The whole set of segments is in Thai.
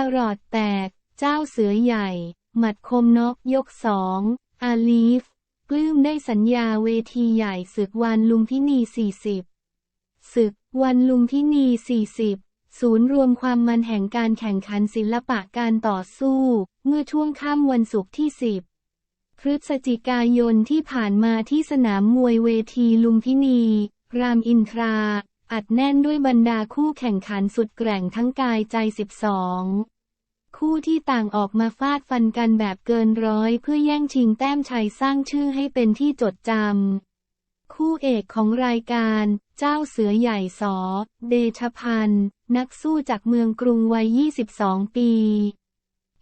ประหลอดแตก เจ้าเสือใหญ่ หมัดคมนกยกสองอาลีฟปลื้มได้สัญญาเวทีใหญ่ศึกวันลุมพินี 40 ศึกวันลุมพินี 40 ศูนย์รวมความมันแห่งการแข่งขันศิลปะการต่อสู้ เมื่อช่วงค่ำวันศุกร์ที่ 10 พฤศจิกายนที่ผ่านมาที่สนามมวยเวทีลุมพินี รามอินทรา อัดแน่นด้วยบรรดาคู่แข่งขันสุดแกร่งทั้งกายใจ 12 คู่ที่ต่างออกมาฟาดฟันกันแบบเกินร้อยเพื่อแย่งชิงแต้มชัยสร้างชื่อให้เป็นที่จดจำ คู่เอกของรายการ เจ้าเสือใหญ่สอ เดชพันธ์ นักสู้จากเมืองกรุงวัย 22 ปี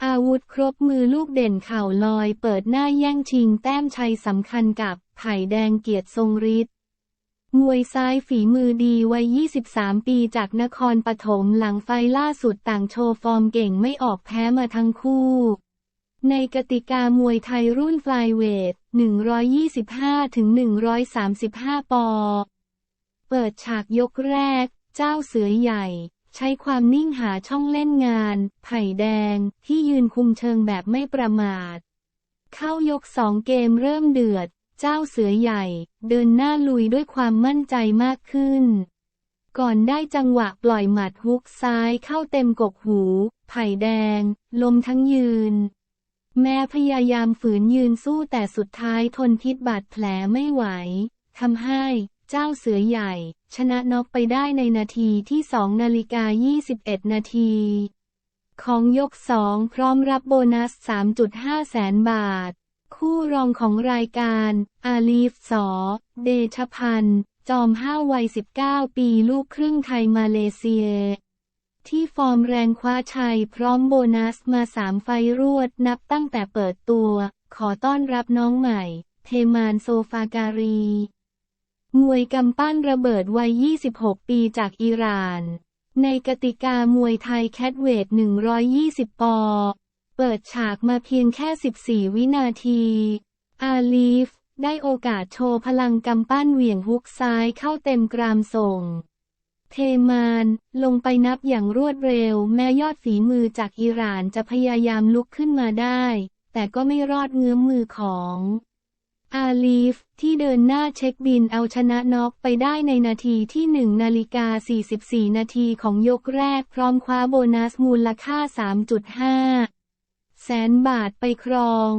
อาวุธครบมือลูกเด่นเข่าลอยเปิดหน้าแย่งชิงแต้มชัยสำคัญกับไผ่แดงเกียรติทรงฤทธิ์ มวยซ้ายฝีมือดีวัย 23 ปีจากนครปฐมหลังไฟล่าสุดต่างโชว์ฟอร์มเก่งไม่ออกแพ้มาทั้งคู่ ในกติกามวยไทยรุ่นฟลายเวท 125-135 ปอ เปิดฉากยกแรก เจ้าเสือใหญ่ ใช้ความนิ่งหาช่องเล่นงาน ไผ่แดง ที่ยืนคุมเชิงแบบไม่ประมาท เข้ายกสองเกมเริ่มเดือด เจ้าเสือใหญ่ เดินหน้าลุยด้วยความมั่นใจมากขึ้น ก่อนได้จังหวะปล่อยหมัดฮุกซ้ายเข้าเต็มกกหู ไผ่แดง ลมทั้งยืน แม้พยายามฝืนยืนสู้แต่สุดท้ายทนพิษบาดแผลไม่ไหวทำให้เจ้าเสือใหญ่ ชนะน็อกไปได้ในนาทีที่2นาฬิกา21 นาที ของยก 2 พร้อมรับโบนัส 3.5 แสนบาท คู่รองของรายการ อาลีฟสอ เดชพันธ์จอมห้าววัย 19 ปีลูกครึ่งไทยมาเลเซีย ที่ฟอร์มแรงคว้าชัยพร้อมโบนัสมาสามไฟรวดนับตั้งแต่เปิดตัว ขอต้อนรับน้องใหม่ เทมานโซฟาการี มวยกำปั้นระเบิดวัย 26 ปีจากอิหร่าน ในกติกามวยไทยแคทเวท 120 ปอ เปิดฉากมาเพียงแค่ 14 วินาที อาลีฟ ได้โอกาสโชว์พลังกำปั้นเหวี่ยงฮุกซ้ายเข้าเต็มกรามส่ง เทมานลงไปนับอย่างรวดเร็ว แม้ยอดฝีมือจากอิหร่านจะพยายามลุกขึ้นมาได้ แต่ก็ไม่รอดเงื้อมมือของอาลีฟ ที่เดินหน้าเช็คบินเอาชนะน็อกไปได้ในนาทีที่ 1 นาฬิกา 44 นาทีของยกแรกพร้อมคว้าโบนัสมูลค่า 3.5 แสนบาทไปครอง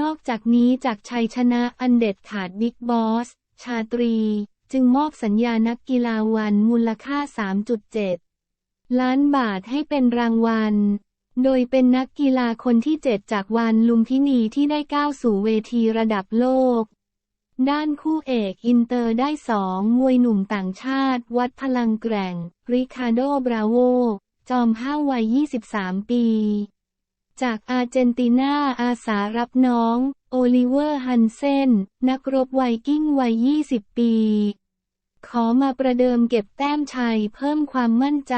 นอกจากนี้จากชัยชนะอันเด็ดขาดบิ๊กบอส ชาตรี จึงมอบสัญญานักกีฬาวันมูลค่า 3.7 ล้านบาทให้เป็นรางวัล โดยเป็นนักกีฬาคนที่ 7 จากวันลุมพินีที่ได้ก้าวสู่เวทีระดับโลกด้านคู่เอกอินเตอร์ได้สองมวยหนุ่มต่างชาติ วัดพลังแกร่ง ริคาโด บราโว จอมห้าววัย 23 ปี จากอาร์เจนตินาอาสารับน้อง โอลิเวอร์ฮันเซน นักรบไวกิ้งวัย 20 ปี ขอมาประเดิมเก็บแต้มชัยเพิ่มความมั่นใจ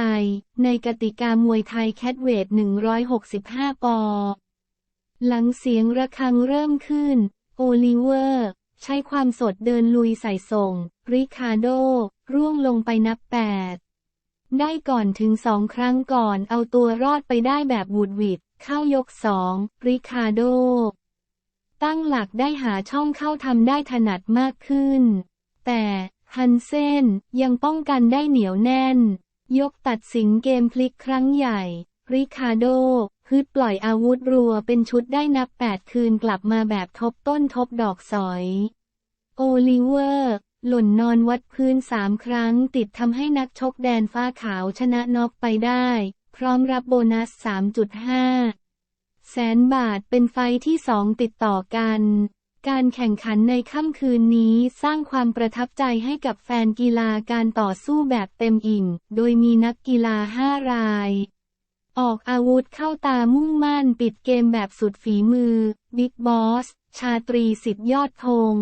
ในกติกามวยไทยแคทเวท 165 ปอ หลังเสียงระฆังเริ่มขึ้น โอลิเวอร์ ใช้ความสดเดินลุยใส่ส่ง ริคาโด ร่วงลงไปนับแปดได้ก่อนถึงสองครั้งก่อนเอาตัวรอดไปได้แบบบูดหวิด เข้ายกสองริคาโด ตั้งหลักได้หาช่องเข้าทำได้ถนัดมากขึ้น แต่ฮันเซนยังป้องกันได้เหนียวแน่น ยกตัดสินเกมพลิกครั้งใหญ่ ริคาโดฮึดปล่อยอาวุธรัวเป็นชุดได้นับแปดคืนกลับมาแบบทบต้นทบดอกสอย โอลิเวอร์ หล่นนอนวัดพื้นสามครั้งติดทำให้นักชกแดนฟ้าขาวชนะน็อกไปได้ พร้อมรับโบนัส 3.5 แสนบาทเป็นไฟที่สองติดต่อกัน การแข่งขันในค่ำคืนนี้สร้างความประทับใจให้กับแฟนกีฬาการต่อสู้แบบเต็มอิ่ม โดยมีนักกีฬา 5 รายออกอาวุธเข้าตามุ่งมั่นปิดเกมแบบสุดฝีมือ บิ๊กบอส ชาตรีสิทธิ์ยอดธง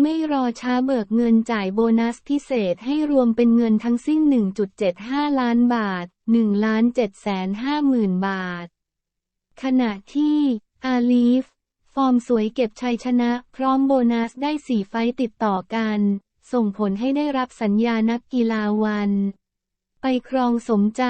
ไม่รอช้าเบิกเงินจ่ายโบนัสพิเศษให้รวมเป็นเงินทั้งสิ้น 1.75 ล้านบาท 1ล้าน7แสน5หมื่นบาท ขณะที่ อาลีฟ ฟอร์มสวยเก็บชัยชนะ พร้อมโบนัสได้สี่ไฟติดต่อกัน ส่งผลให้ได้รับสัญญานักกีฬาวัน ไปครองสมใจ